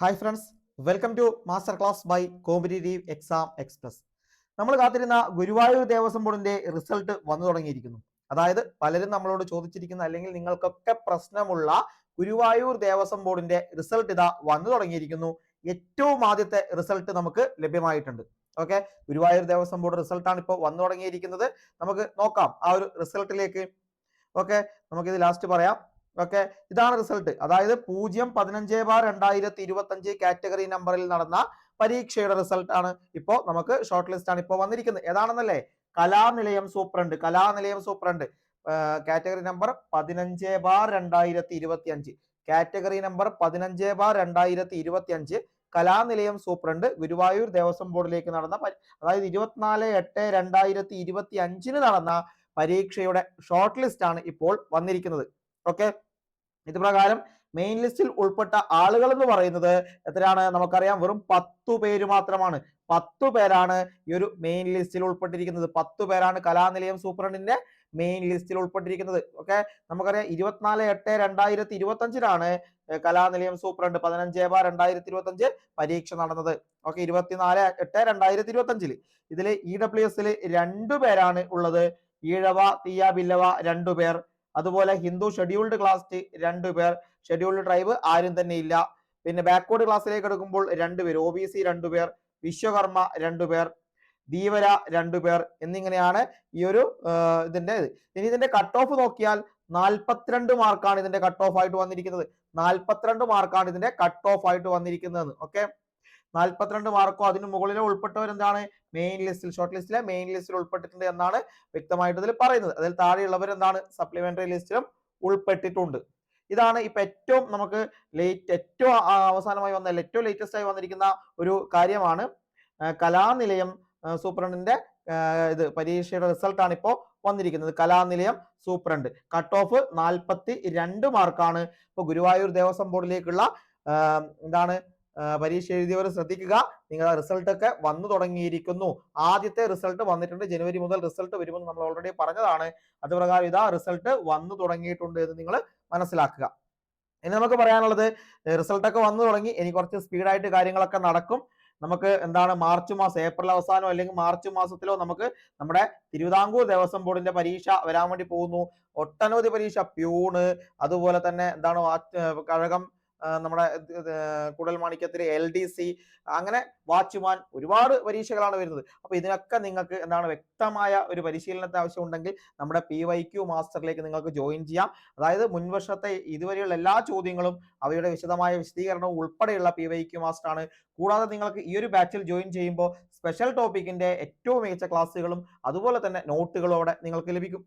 Hi friends welcome to master class by competitive exam express നമ്മൾ കാത്തിരുന്ന ഗുരുവായൂർ ദേവസ്വം ബോർഡിന്റെ result വന്നു തുടങ്ങിയിരിക്കുന്നു. അതായത് പലരും നമ്മളോട് ചോദിച്ചിരിക്കുന്ന അല്ലെങ്കിൽ നിങ്ങൾക്കൊക്കെ പ്രശ്നമുള്ള ഗുരുവായൂർ ദേവസ്വം ബോർഡിന്റെ റിസൾട്ട് ഇതാ വന്നു തുടങ്ങിയിരിക്കുന്നു. ഏറ്റവും ആദ്യത്തെ റിസൾട്ട് നമുക്ക് ലഭ്യമായിട്ടുണ്ട്. ഓക്കെ ഗുരുവായൂർ ദേവസ്വം ബോർഡ് റിസൾട്ടാണ് ഇപ്പോൾ വന്നു തുടങ്ങിയിരിക്കുന്നത്. നമുക്ക് നോക്കാം ആ ഒരു റിസൾട്ടിലേക്ക് ഓക്കെ നമുക്കിത് ലാസ്റ്റ് പറയാം. ഓക്കെ? ഇതാണ് റിസൾട്ട് അതായത് പൂജ്യം പതിനഞ്ച് ബാർ രണ്ടായിരത്തി ഇരുപത്തി അഞ്ച് കാറ്റഗറി നമ്പറിൽ നടന്ന പരീക്ഷയുടെ റിസൾട്ട് ആണ് ഇപ്പോ നമുക്ക് ഷോർട്ട് ലിസ്റ്റ് ആണ് ഇപ്പോ വന്നിരിക്കുന്നത്. ഏതാണെന്നല്ലേ? Kalanilayam superintendent. Kalanilayam superintendent. Category number പതിനഞ്ച് ബാർ രണ്ടായിരത്തി ഇരുപത്തി അഞ്ച് കാറ്റഗറി നമ്പർ പതിനഞ്ച് ബാർ രണ്ടായിരത്തി ഇരുപത്തി അഞ്ച് കലാനിലയം സൂപ്രണ്ട് ഗുരുവായൂർ ദേവസ്വം ബോർഡിലേക്ക് നടന്ന അതായത് ഇരുപത്തിനാല് എട്ട് രണ്ടായിരത്തി ഇരുപത്തി അഞ്ചിന് നടന്ന പരീക്ഷയുടെ ഷോർട്ട് ലിസ്റ്റ് ആണ് ഇപ്പോൾ വന്നിരിക്കുന്നത്. ഓക്കെ? ഇത് പ്രകാരം മെയിൻ ലിസ്റ്റിൽ ഉൾപ്പെട്ട ആളുകൾ എന്ന് പറയുന്നത് എത്രയാണ്? നമുക്കറിയാം വെറും പത്തു പേര് മാത്രമാണ്. പത്തു പേരാണ് ഈ ഒരു മെയിൻ ലിസ്റ്റിൽ ഉൾപ്പെട്ടിരിക്കുന്നത്. പത്തു പേരാണ് കലാനിലയം സൂപ്രണ്ടിന്റെ മെയിൻ ലിസ്റ്റിൽ ഉൾപ്പെട്ടിരിക്കുന്നത്. ഓക്കെ നമുക്കറിയാം ഇരുപത്തിനാല് എട്ട് രണ്ടായിരത്തി ഇരുപത്തി അഞ്ചിലാണ് കലാനിലയം സൂപ്രണ്ട് പതിനഞ്ച് ബാർ രണ്ടായിരത്തി ഇരുപത്തി അഞ്ച് പരീക്ഷ നടന്നത്. ഓക്കെ ഇരുപത്തിനാല് എട്ട് രണ്ടായിരത്തി ഇരുപത്തി അഞ്ചിൽ ഇതിൽ ഇ ഡബ്ല്യു എസിൽ രണ്ടു പേരാണ് ഉള്ളത്. ഈഴവ തീയ ബില്ലവ രണ്ടു പേർ. അതുപോലെ ഹിന്ദു ഷെഡ്യൂൾഡ് ക്ലാസ് രണ്ടു പേർ ഷെഡ്യൂൾഡ് ട്രൈബ് ആരും തന്നെ ഇല്ല. പിന്നെ ബാക്ക്വേർഡ് ക്ലാസ്സിലേക്ക് എടുക്കുമ്പോൾ രണ്ടുപേർ ഒ ബി സി രണ്ടുപേർ വിശ്വകർമ്മ രണ്ടുപേർ ധീവര രണ്ടുപേർ എന്നിങ്ങനെയാണ് ഈ ഒരു ഇതിന്റെ ഇനി ഇതിന്റെ കട്ട് ഓഫ് നോക്കിയാൽ നാൽപ്പത്തിരണ്ട് മാർക്കാണ് ഇതിന്റെ കട്ട് ഓഫ് ആയിട്ട് വന്നിരിക്കുന്നത്. നാൽപ്പത്തിരണ്ട് മാർക്കാണ് ഇതിന്റെ കട്ട് ഓഫ് ആയിട്ട് വന്നിരിക്കുന്നത്. ഓക്കെ നാൽപ്പത്തിരണ്ട് മാർക്കോ അതിന് മുകളിലോ ഉൾപ്പെട്ടവർ എന്താണ് മെയിൻ ലിസ്റ്റിൽ ഷോർട്ട് ലിസ്റ്റിലെ മെയിൻ ലിസ്റ്റിൽ ഉൾപ്പെട്ടിട്ടുണ്ട് എന്നാണ് വ്യക്തമായിട്ട് ഇതിൽ പറയുന്നത്. അതിൽ താഴെയുള്ളവർ എന്താണ് സപ്ലിമെന്ററി ലിസ്റ്റിലും ഉൾപ്പെട്ടിട്ടുണ്ട്. ഇതാണ് ഇപ്പൊ ഏറ്റവും നമുക്ക് ലേറ്റ് ഏറ്റവും അവസാനമായി വന്ന ഏറ്റവും ലേറ്റസ്റ്റ് ആയി വന്നിരിക്കുന്ന ഒരു കാര്യമാണ്. കലാനിലയം സൂപ്രണ്ടിന്റെ ഇത് പരീക്ഷയുടെ റിസൾട്ട് ആണ് ഇപ്പോൾ വന്നിരിക്കുന്നത്. കലാനിലയം സൂപ്രണ്ട്. കട്ട് ഓഫ് നാൽപ്പത്തി രണ്ട് മാർക്കാണ് ഇപ്പൊ ഗുരുവായൂർ ദേവസ്വം ബോർഡിലേക്കുള്ള എന്താണ് പരീക്ഷ എഴുതിയവർ ശ്രദ്ധിക്കുക. നിങ്ങളുടെ റിസൾട്ട് ഒക്കെ വന്നു തുടങ്ങിയിരിക്കുന്നു. ആദ്യത്തെ റിസൾട്ട് വന്നിട്ടുണ്ട്. ജനുവരി മുതൽ റിസൾട്ട് വരുമെന്ന് നമ്മൾ ഓൾറെഡി പറഞ്ഞതാണ്. അത് പ്രകാരം ഇതാ റിസൾട്ട് വന്നു തുടങ്ങിയിട്ടുണ്ട് എന്ന് നിങ്ങൾ മനസ്സിലാക്കുക. ഇനി നമുക്ക് പറയാനുള്ളത് റിസൾട്ടൊക്കെ വന്നു തുടങ്ങി ഇനി കുറച്ച് സ്പീഡായിട്ട് കാര്യങ്ങളൊക്കെ നടക്കും. നമുക്ക് എന്താണ് മാർച്ച് മാസം ഏപ്രിൽ അവസാനോ അല്ലെങ്കിൽ മാർച്ച് മാസത്തിലോ നമുക്ക് നമ്മുടെ തിരുവിതാംകൂർ ദേവസ്വം ബോർഡിന്റെ പരീക്ഷ വരാൻ വേണ്ടി പോകുന്നു. ഒട്ടനവധി പരീക്ഷ പ്യൂണ് അതുപോലെ തന്നെ എന്താണ് കഴകം നമ്മുടെ കുടൽമാണിക്യത്തിലെ എൽ ഡി സി അങ്ങനെ വാച്ച്മാൻ ഒരുപാട് പരീക്ഷകളാണ് വരുന്നത്. അപ്പൊ ഇതിനൊക്കെ നിങ്ങൾക്ക് എന്താണ് വ്യക്തമായ ഒരു പരിശീലനത്തെ ആവശ്യമുണ്ടെങ്കിൽ നമ്മുടെ പി വൈ ക്യു മാസ്റ്ററിലേക്ക് നിങ്ങൾക്ക് ജോയിൻ ചെയ്യാം. അതായത് മുൻവർഷത്തെ ഇതുവരെയുള്ള എല്ലാ ചോദ്യങ്ങളും അവയുടെ വിശദമായ വിശദീകരണവും ഉൾപ്പെടെയുള്ള പി വൈ ക്യു മാസ്റ്റർ ആണ് കൂടാതെ നിങ്ങൾക്ക് ഈ ഒരു ബാച്ചിൽ ജോയിൻ ചെയ്യുമ്പോൾ സ്പെഷ്യൽ ടോപ്പിക്കിന്റെ ഏറ്റവും മികച്ച ക്ലാസ്സുകളും അതുപോലെ തന്നെ നോട്ടുകളും അവിടെ നിങ്ങൾക്ക് ലഭിക്കും.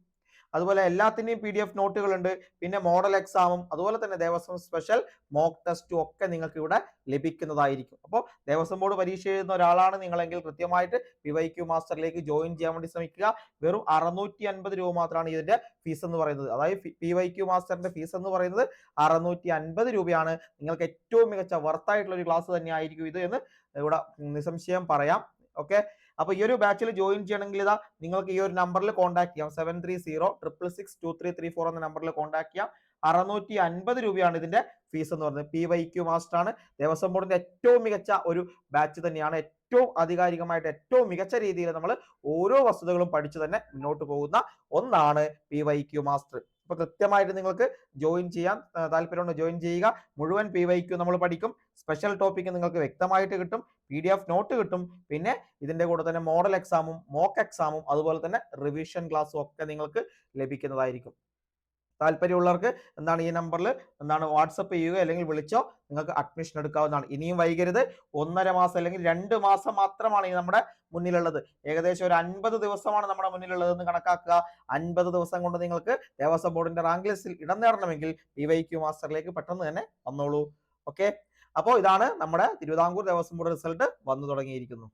അതുപോലെ എല്ലാത്തിന്റെയും പി ഡി എഫ് നോട്ടുകളുണ്ട്. പിന്നെ മോഡൽ എക്സാമും അതുപോലെ തന്നെ ദേവസ്വം സ്പെഷ്യൽ മോക്ക് ടെസ്റ്റും ഒക്കെ നിങ്ങൾക്ക് ഇവിടെ ലഭിക്കുന്നതായിരിക്കും. അപ്പോൾ ദേവസ്വം ബോർഡ് പരീക്ഷ എഴുതുന്ന ഒരാളാണ് നിങ്ങളെങ്കിൽ കൃത്യമായിട്ട് പി വൈ ക്യു മാസ്റ്ററിലേക്ക് ജോയിൻ ചെയ്യാൻ വേണ്ടി ശ്രമിക്കുക. വെറും അറുന്നൂറ്റി അൻപത് രൂപ മാത്രമാണ് ഇതിന്റെ ഫീസ് എന്ന് പറയുന്നത്. അതായത് പി വൈ ക്യു മാസ്റ്ററിന്റെ ഫീസ് എന്ന് പറയുന്നത് അറുന്നൂറ്റി അൻപത് രൂപയാണ്. നിങ്ങൾക്ക് ഏറ്റവും മികച്ച വർത്തായിട്ടുള്ള ഒരു ക്ലാസ് തന്നെ ആയിരിക്കും ഇത് എന്ന് ഇവിടെ നിസ്സംശയം പറയാം. ഓക്കെ അപ്പൊ ഈ ഒരു ബാച്ചിൽ ജോയിൻ ചെയ്യണമെങ്കിൽ ഇതാ നിങ്ങൾക്ക് ഈ ഒരു നമ്പറിൽ കോൺടാക്ട് ചെയ്യാം. Seven three zero triple six two three three four എന്ന നമ്പറിൽ കോൺടാക്ട് ചെയ്യാം. അറുന്നൂറ്റി അൻപത് രൂപയാണ് ഇതിന്റെ ഫീസ് എന്ന് പറയുന്നത്. പി വൈ ക്യു മാസ്റ്റർ ആണ്. ദേവസ്വം ബോർഡിന്റെ ഏറ്റവും മികച്ച ഒരു ബാച്ച് തന്നെയാണ്. ഏറ്റവും ആധികാരികമായിട്ട് ഏറ്റവും മികച്ച രീതിയിൽ നമ്മൾ ഓരോ വസ്തുതകളും പഠിച്ചു തന്നെ മുന്നോട്ട് പോകുന്ന ഒന്നാണ് പി വൈ ക്യു മാസ്റ്റർ അപ്പൊ കൃത്യമായിട്ട് നിങ്ങൾക്ക് ജോയിൻ ചെയ്യാൻ താല്പര്യമുണ്ട് ജോയിൻ ചെയ്യുക. മുഴുവൻ പി വൈ ക്യു നമ്മൾ പഠിക്കും. സ്പെഷ്യൽ ടോപ്പിക്ക് നിങ്ങൾക്ക് വ്യക്തമായിട്ട് കിട്ടും. പി ഡി എഫ് നോട്ട് കിട്ടും. പിന്നെ ഇതിന്റെ കൂടെ തന്നെ മോഡൽ എക്സാമും മോക്ക് എക്സാമും അതുപോലെ തന്നെ റിവിഷൻ ക്ലാസ്സും ഒക്കെ നിങ്ങൾക്ക് ലഭിക്കുന്നതായിരിക്കും. താല്പര്യമുള്ളവർക്ക് എന്താണ് ഈ നമ്പറിൽ എന്താണ് വാട്സപ്പ് ചെയ്യുക അല്ലെങ്കിൽ വിളിച്ചോ നിങ്ങൾക്ക് അഡ്മിഷൻ എടുക്കാവുന്നതാണ്. ഇനിയും വൈകരുത്. ഒന്നര മാസം അല്ലെങ്കിൽ രണ്ട് മാസം മാത്രമാണ് ഈ നമ്മുടെ മുന്നിലുള്ളത്. ഏകദേശം ഒരു അൻപത് ദിവസമാണ് നമ്മുടെ മുന്നിലുള്ളതെന്ന് കണക്കാക്കുക. അൻപത് ദിവസം കൊണ്ട് നിങ്ങൾക്ക് ദേവസ്വം ബോർഡിന്റെ റാങ്ക് ലിസ്റ്റിൽ ഇടം നേടണമെങ്കിൽ പി വൈ മാസ്റ്ററിലേക്ക് പെട്ടെന്ന് തന്നെ വന്നോളൂ. ഓക്കെ അപ്പോൾ ഇതാണ് നമ്മുടെ തിരുവിതാംകൂർ ദേവസ്വം ബോർഡ് റിസൾട്ട് വന്നു തുടങ്ങിയിരിക്കുന്നു.